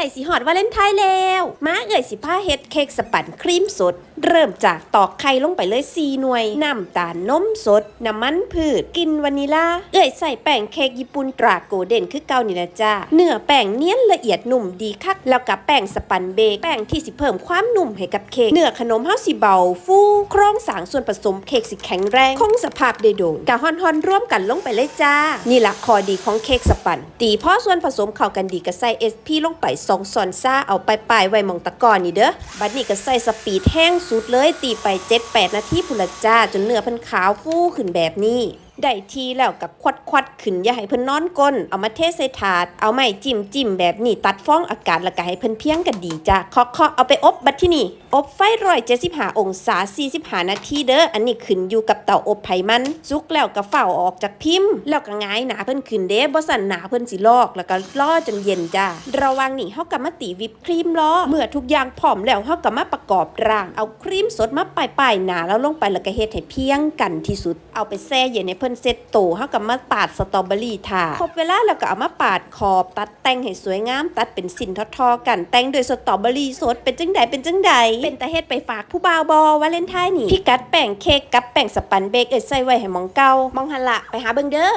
ไก่สีหอดวาเลนไทน์แล้ว มาเอ่ยสิผ้าเฮ็ดเค้กสปันครีมสด เริ่มจากตอกไข่ลงไปเลย4หน่วย น้ำตาลนมสด น้ำมันพืชกินวานิลา เอ่ยใส่แป้งเค้กญี่ปุ่นตราโกเด้นคือเก่านี่ละจ้า เนื้อแป้งเนียนละเอียดนุ่มดีคัก แล้วกับแป้งสปันเบก แป้งที่สิเพิ่มความนุ่มให้กับเค้ก เนื้อขนมเฮาสิเบา ฟูโครงสร้างส่วนผสมเค้กสิแข็งแรง คงสภาพได้โดนกะฮอนฮอนๆร่วมกันลงไปเลยจ้า นี่ละข้อดีของเค้กสปัน ตีพอส่วนผสมเข้ากันดีก็ใส่ SP ลงไปสองส่อนซ่าเอาไปปลายไว้มองตะกอนนี่เด้อ บัดนี้ก็ใส่สปีดแห้งสุดเลยตีไป 7-8 นาทีพุนละจ้า จนเนื้อเพิ่นขาวฟูขึ้นแบบนี้ ได้ทีแล้วกับควัดควัดขึ้นอย่าให้เพิ่นนอนก้น เอามาเทใส่ถาด เอาไม้จิ้มจิ้มแบบนี้ตัดฟองอากาศแล้วก็ให้เพิ่นเพียงกันดีจ้าเคาะเอาไปอบบัดที่นี่ อบไฟร้อยเจ็ดสิบห้าองศา45นาทีเด้อ อันนี้ขึ้นอยู่กับเตาอบไผ่มันสุกแล้วก็เฝ้าออกจากพิมพ์ แล้วก็ง่ายหนาเพิ่นขึ้นเด้บ่สั่นหนาเพิ่นสิลอกแล้วก็รอจนเย็นจ้าระวังนี่เฮาก็มาตีวิปครีมรอเมื่อทุกอย่างพร้อมแล้วเฮาก็มาประกอบร่าง เอาครีมสดมาป้ายๆหนาแล้วลงไปแล้วก็เฮ็ดให้เพียงกันที่สุด เอาไปแช่เย็นให้เพิ่นเซ็ตโตเฮาก็มาปาดสตรอเบอรี่ทาครบเวลาแล้วก็เอามาปาดขอบ ตัดแต่งให้สวยงาม ตัดเป็นสินทอๆกัน แต่งด้วยสตรอเบอรี่สดเป็นจังใดเป็นจังใดเป็นตาเฮ็ดไปฝากผู้บ่าวบอวาเลนไทน์นี่พี่กัดแป้งเค้กกับแป้งสปันเบกเอ้ยใส่ไว้ให้มองเก่ามองหันละไปหาเบิ่งเด้อ